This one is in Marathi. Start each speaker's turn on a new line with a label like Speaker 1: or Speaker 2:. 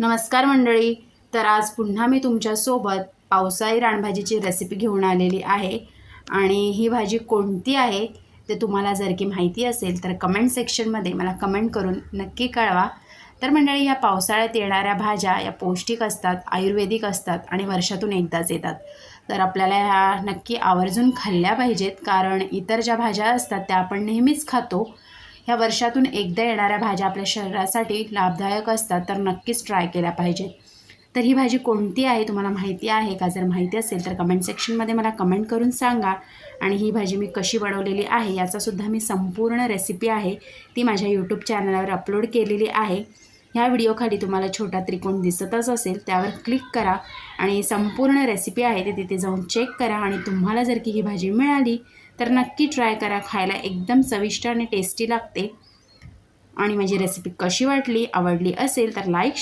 Speaker 1: नमस्कार मंडळी. तर आज पुन्हा मी तुमच्यासोबत पावसाळी रानभाजीची रेसिपी घेऊन आलेली आहे. आणि ही भाजी कोणती आहे ते तुम्हाला जर की माहिती असेल तर कमेंट सेक्शनमध्ये मला कमेंट करून नक्की कळवा. तर मंडळी या पावसाळ्यात येणाऱ्या भाज्या या पौष्टिक असतात आयुर्वेदिक असतात आणि वर्षातून एकदाच येतात. तर आपल्याला ह्या नक्की आवर्जून खाल्ल्या पाहिजेत कारण इतर ज्या भाज्या असतात त्या आपण नेहमीच खातो. ह्या वर्षातून एकदा येणाऱ्या भाज्या आपल्या शरीरासाठी लाभदायक असतात तर नक्कीच ट्राय केल्या पाहिजेत. तर ही भाजी कोणती आहे तुम्हाला माहिती आहे का? जर माहिती असेल तर कमेंट सेक्शनमध्ये मला कमेंट करून सांगा. आणि ही भाजी मी कशी बनवलेली आहे याचासुद्धा मी संपूर्ण रेसिपी आहे ती माझ्या यूट्यूब चॅनलवर अपलोड केलेली आहे. ह्या व्हिडिओखाली तुम्हाला छोटा त्रिकोण दिसतच असेल त्यावर क्लिक करा आणि संपूर्ण रेसिपी आहे ते तिथे जाऊन चेक करा आणि तुम्हाला जर की ही भाजी मिळाली तर नक्की ट्राय करा खायला एकदम चविष्ट आणि टेस्टी लागते. आणि माझी रेसिपी कशी वाटली आवडली असेल तर लाईक